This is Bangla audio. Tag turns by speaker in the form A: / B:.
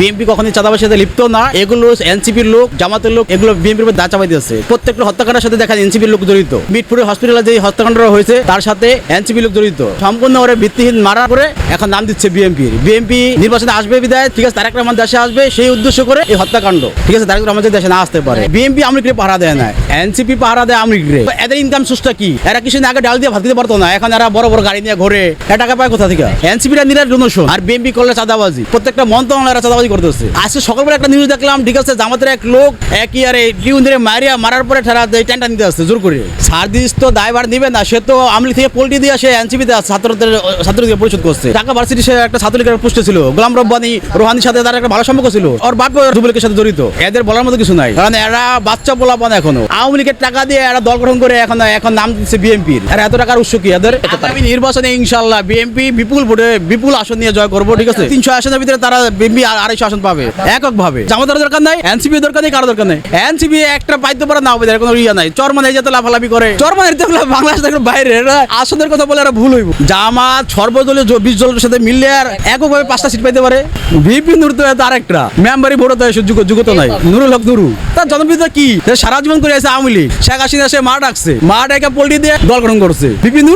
A: বিএনপি কখনই চাঁদাবাসের সাথে লিপ্ত না। এগুলো এনসিপির লোক, জামাতের লোক, এগুলো বিএনপির দা চাপাই দিয়েছে। প্রত্যেকটা হত্যাকাণ্ডের সাথে দেখা এনসিপির লোক জড়িত। মিটপুরে হসপিটালে যে হত্যাকাণ্ডটা হয়েছে, তার সাথে এনসিপি লোক জড়িত। সম্পূর্ণ ওরে ভিত্তিহীন মারা করে এখন নাম দিচ্ছে বিএনপির বিএনপি নির্বাচনে আসবে বিদায় ঠিক আছে, তারেক রহমান দেশে আসবে, সেই উদ্দেশ্য করে এই হত্যাকাণ্ড। ঠিক আছে, তারেক রহমান দেশে না আসতে পারে। বিএনপি আমলিকে পাহারা দেয় না এনসিপি পাহারা দেয় আমলিকে এদের ইনকাম সোর্সটা কি? এরা কিছু আগে ডাল দিয়ে ভাত দিতে পারতো না। এখন এরা বড় বড় গাড়ি নিয়ে ঘোরে। এ টাকা পায় কোথা থেকে? এনসিপিরা ডোনেশন আর বিএনপি করলে চাঁদাবাজি। প্রত্যেকটা মন্ত্রণালয় চাঁদাবাজি করতেছে। আজকে সকালবেলা একটা নিউজ দেখলাম ঠিক আছে জামাতের এক লোক একই আরে ডিউন ধরে মারিয়া মারার পরে ঠেরা টেনটা নিতে আসছে জোর করে। সার্ভিস তো দায়ভার নিবে না সে তো আমলি থেকে পোল্টি দিয়ে সে এনসিপিতে ছাত্রদের ছাত্রদের পরিশোধ করছে। ঢাকা ভার্সিটি সে একটা ছাত্রলীগের পোস্টে ছিল গোলাম রব্বানি রোহানির সাথে তার একটা ভালো সম্পর্ক ছিল। ওর বাপ যুবলীগের সাথে জড়িত। এদের বলার মতো কিছু নাই। কারণ এরা বাচ্চা পোলাপান এখনও। আওয়ামী লীগের টাকা দিয়ে এরা দল গঠন করে এখন এখন নাম দিচ্ছে বিএনপির। আর এত টাকার উৎস কি? এদের আগামী নির্বাচনে ইনশাল্লাহ বিএনপি বিপুল ভোটে বিপুল আসন নিয়ে জয় করব ঠিক আছে? তিনশো আসনের ভিতরে তারা বিএনপি আড়াইশো আসন পাবে একক ভাবে জামাতের দরকার নাই এনসিপি দরকার নেই, কারও দরকার নেই। এনসিপি একটা পাইতে পারে, না হবে কোনো ইয়া নাই। চরমানে যেতে লাফালাফি করে। চরমানের বাংলাদেশ থেকে বাইরে আসনের কথা বলে এরা ভুল হইব। জামাত, সর্বদলীয় জ- বিশ দলের সাথে মিললে আর এককভাবে পাঁচটা সিট পাইতে পারে। বিপি নুর তো এত আরেকটা মেম্বারি ভোট যোগ্য যোগ্যতা নাই। নুরুল হক নুরু তার জনপ্রিয়তা কি? সারা জীবন করে আছে আওয়ামী লীগ। শেখ হাসিনা সে মা ডাকছে। মা ডাকে পোল্টি দিয়ে দল গঠন করছে। বিপি নুর